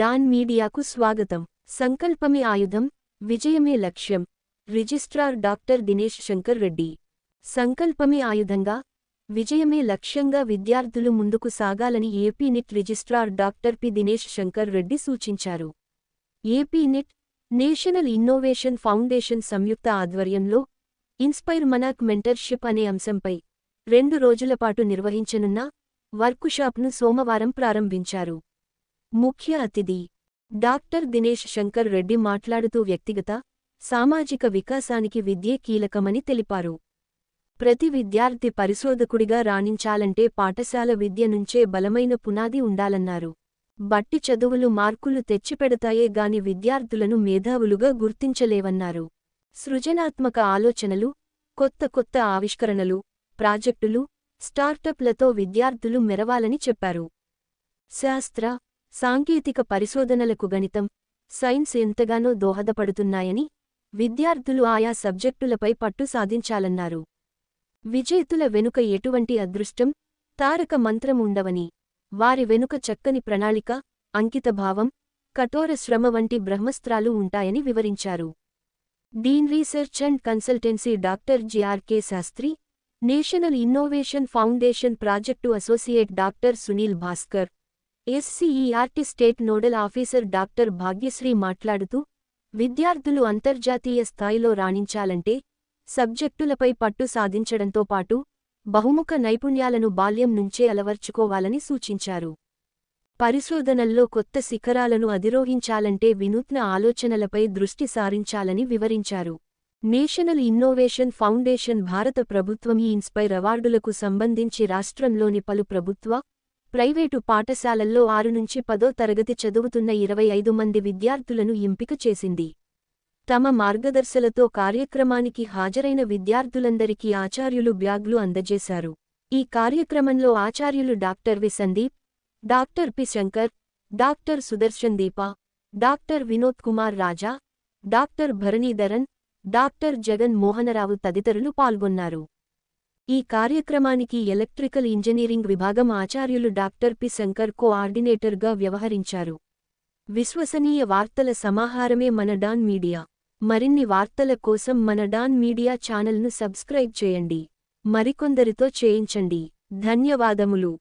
Don మీడియాకు స్వాగతం. సంకల్పమే ఆయుధం విజయమే లక్ష్యం. Registrar doctor Dinesh Shankar Reddy. సంకల్పమే ఆయుధంగా విజయమే లక్ష్యంగా విద్యార్థులు ముందుకు సాగాలని AP NIT registrar doctor P Dinesh Shankar Reddy సూచించారు. AP NIT national innovation foundation సంయుక్త ఆధ్వర్యంలో ఇన్స్పైర్ మనాక్ మెంటర్షిప్ అనే అంశంపై రెండు రోజులపాటు నిర్వహించనున్న వర్కుషాప్ను సోమవారం ప్రారంభించారు. ముఖ్య అతిథి. డాక్టర్ దినేష్ శంకర్ రెడ్డి మాట్లాడుతూ వ్యక్తిగత సామాజిక వికాసానికి విద్యే కీలకమని తెలిపారు. ప్రతి విద్యార్థి పరిశోధకుడిగా రాణించాలంటే పాఠశాల విద్య నుంచే బలమైన పునాది ఉండాలన్నారు. బట్టి చదువులు మార్కులు తెచ్చిపెడతాయే గాని విద్యార్థులను మేధావులుగా గుర్తించలేవన్నారు. సృజనాత్మక ఆలోచనలు కొత్త కొత్త ఆవిష్కరణలు ప్రాజెక్టులు స్టార్టప్లతో విద్యార్థులు మెరవాలని చెప్పారు. శాస్త్ర సాంకేతిక పరిశోధనలకు గణితం సైన్స్ ఎంతగానో దోహదపడుతున్నాయని విద్యార్థులు ఆయా సబ్జెక్టులపై పట్టు సాధించాలన్నారు. విజేతుల వెనుక ఎటువంటి అదృష్టం తారక మంత్రం ఉండవని వారి వెనుక చక్కని ప్రణాళిక అంకితభావం కఠోర శ్రమ వంటి బ్రహ్మస్త్రాలు ఉంటాయని వివరించారు. Dean research and consultancy doctor GRK Sastry national innovation foundation project associate doctor Sunil Bhaskar SCERT state nodal officer doctor Bhagyasri మాట్లాడుతూ విద్యార్థులు అంతర్జాతీయ స్థాయిలో రాణించాలంటే సబ్జెక్టులపై పట్టు సాధించడంతో పాటు బహుముఖ నైపుణ్యాలను బాల్యం నుంచే అలవర్చుకోవాలని సూచించారు. పరిశోధనల్లో కొత్త శిఖరాలను అధిరోహించాలంటే వినూత్న ఆలోచనలపై దృష్టి సారించాలని వివరించారు. నేషనల్ ఇన్నోవేషన్ ఫౌండేషన్ భారత ప్రభుత్వం ఈ ఇన్స్పైర్ అవార్డులకు సంబంధించి రాష్ట్రంలోని పలు ప్రభుత్వ ప్రైవేటు పాఠశాలల్లో ఆరు నుంచి పదో తరగతి చదువుతున్న ఇరవై ఐదు మంది విద్యార్థులను ఎంపిక చేసింది. తమ మార్గదర్శలతో కార్యక్రమానికి హాజరైన విద్యార్థులందరికీ ఆచార్యులు బ్యాగ్లు అందజేశారు. ఈ కార్యక్రమంలో ఆచార్యులు doctor V Sandeep doctor P Shankar doctor Sudarshan Deepa doctor Vinod Kumar Raja doctor Bharanidharan doctor Jagan Mohanarao తదితరులు పాల్గొన్నారు. ఈ కార్యక్రమానికి ఎలక్ట్రికల్ ఇంజనీరింగ్ విభాగం ఆచార్యులు డాక్టర్ పి. శంకర్ కోఆర్డినేటర్గా వ్యవహరించారు. విశ్వసనీయ వార్తల సమాహారమే మన డాన్ మీడియా. మరిన్ని వార్తల కోసం మన డాన్ మీడియా ఛానల్ను సబ్స్క్రైబ్ చేయండి. మరికొందరితో చేయించండి. ధన్యవాదములు.